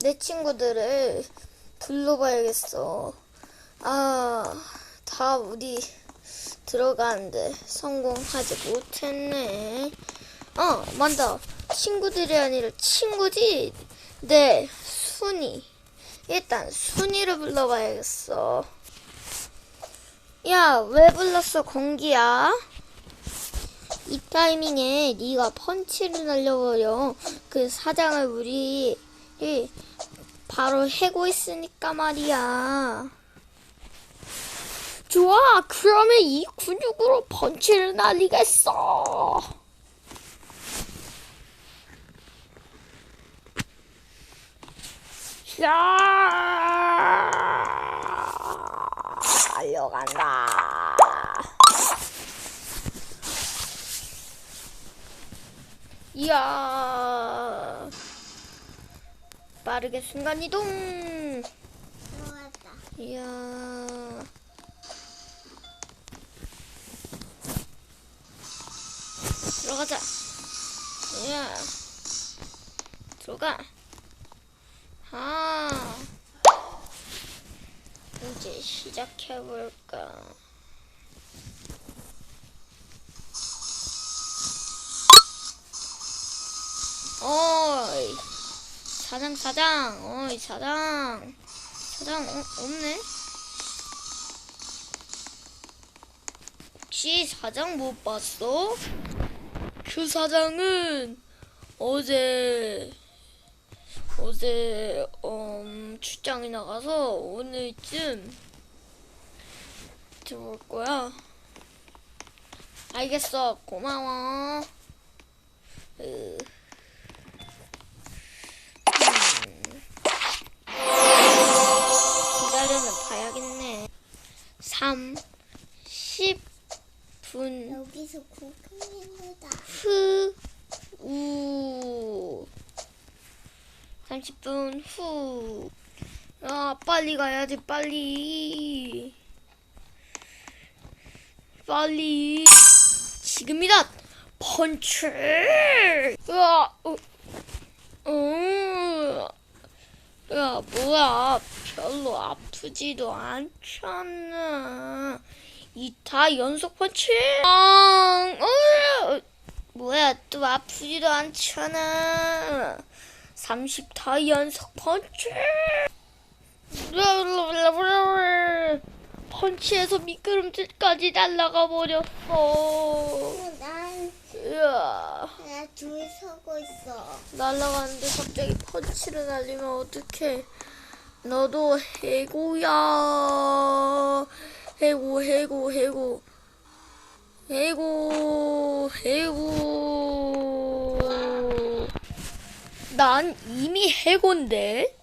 내 친구들을 불러봐야겠어. 아, 다 우리 들어가는데 성공하지 못했네. 어, 맞다. 친구들이 아니라 친구지? 네, 순이. 일단 순이를 불러봐야겠어. 야, 왜 불렀어, 공기야? 이 타이밍에 네가 펀치를 날려버려. 그 사장을 우리 이 바로 해고 있으니까 말이야. 좋아, 그러면 이 근육으로 펀치를 날리겠어. 야, 달려간다. 이야, 빠르게 순간 이동. 들어갔다. 이야. 들어가자. 이야. 들어가. 아. 이제 시작해볼까. 사장, 사장. 어이, 사장. 사장 어, 없네? 혹시 사장 못 봤어? 그 사장은 어제 어제 음, 출장이 나가서 오늘쯤 들어올 거야. 알겠어. 고마워. 여기서 구경해보다. 후, 우. 30분 후. 아, 빨리 가야지, 빨리. 빨리. 지금이다! 펀치! 으아, 어, 음. 야, 뭐야. 별로 아프지도 않잖아. 이타 연속 펀치? 아, 어, 뭐야, 또 아프지도 않잖아. 30타 연속 펀치? 펀치에서 미끄럼틀까지 날아가 버렸어. 난, 으아. 나줄 서고 있어. 날아가는데 갑자기 펀치를 날리면 어떡해. 너도 해고야. 해고, 해고, 해고. 해고, 해고. 난 이미 해고인데?